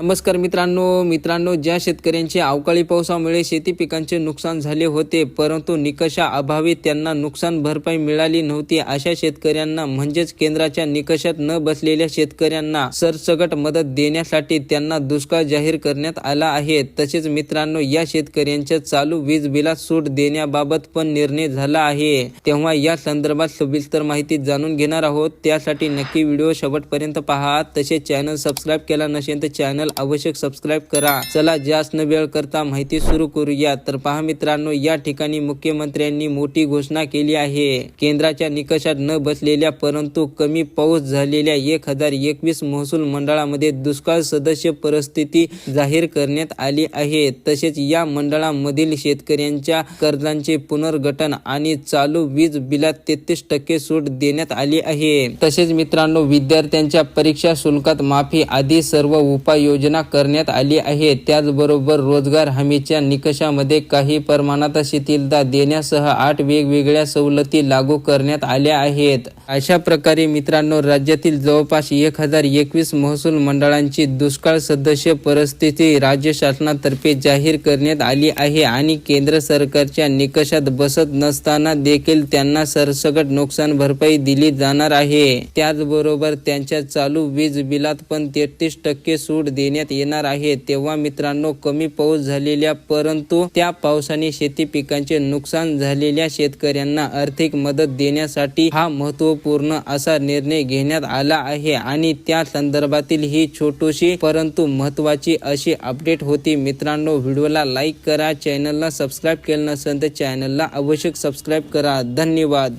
नमस्कार मित्रांनो मित्रांनो ज्या शेतकऱ्यांचे अवकाळी पावसामुळे शेती पिकांचे नुकसान झाले होते परंतु निकषा अभावी त्यांना नुकसान भरपाई मिळाली नव्हती अशा शेतकऱ्यांना म्हणजेच केंद्राच्या निकषात न बसलेल्या शेतकऱ्यांना सरसकट मदत देण्यासाठी त्यांना दुष्काळ जाहीर करण्यात आला आहे. तसेच मित्रांनो या शेतकऱ्यांच्या चालू वीज बिलात सूट देण्याबाबत पण निर्णय झाला आहे. तेव्हा या संदर्भात सविस्तर माहिती जाणून घेणार आहोत. त्यासाठी नक्की व्हिडिओ शेवटपर्यंत पहा. तसेच चॅनल सबस्क्राईब केला नसेल तर चॅनल आवश्यक सबस्क्राईब करा. चला जास्त न वेळ करता माहिती सुरू करूया. तर पहा मित्रांनो या ठिकाणी मुख्यमंत्र्यांनी मोठी घोषणा केली आहे. केंद्राच्या निकषात न बसलेल्या परंतु कमी पाऊस झालेल्या एक हजार एकवीस महसूल मंडळामध्ये दुष्काळ सदस्य परिस्थिती जाहीर करण्यात आली आहे. तसेच या मंडळामधील शेतकऱ्यांच्या कर्जांचे पुनर्गठन आणि चालू वीज बिलात तेहतीस टक्के सूट देण्यात आली आहे. तसेच मित्रांनो विद्यार्थ्यांच्या परीक्षा शुल्कात माफी आदी सर्व उपाययोजना योजना करण्यात आली आहे. त्याचबरोबर रोजगार हमीच्या निकषामध्ये काही प्रमाणात शिथिलता देण्यासह आठ वेगवेगळ्या सवलती लागू करण्यात आल्या आहेत. अशा प्रकारे मित्रांनो राज्यातील जवळपास एक हजार एकवीस महसूल मंडळांची दुष्काळ सदस्य परिस्थिती राज्य शासनातर्फे जाहीर करण्यात आली आहे आणि केंद्र सरकारच्या निकषात बसत नसताना देखील त्यांना सरसकट नुकसान भरपाई दिली जाणार आहे. त्याचबरोबर त्यांच्या चालू वीज बिलात पण तेहतीस टक्के सूट देण्यात येणार आहे. तेव्हा मित्रांनो कमी पाऊस झालेल्या परंतु त्या पावसाने शेती पिकांचे नुकसान झालेल्या शेतकऱ्यांना आर्थिक मदत देण्यासाठी हा महत्त्व महत्त्वपूर्ण असा निर्णय घेण्यात आला आहे आणि त्या संदर्भातील ही छोटीशी परंतु महत्वाची अशी अपडेट होती. मित्रांनो व्हिडिओला लाईक करा चॅनलला सबस्क्राईब केलं नसेल तर चॅनलला आवश्यक सबस्क्राईब करा. धन्यवाद.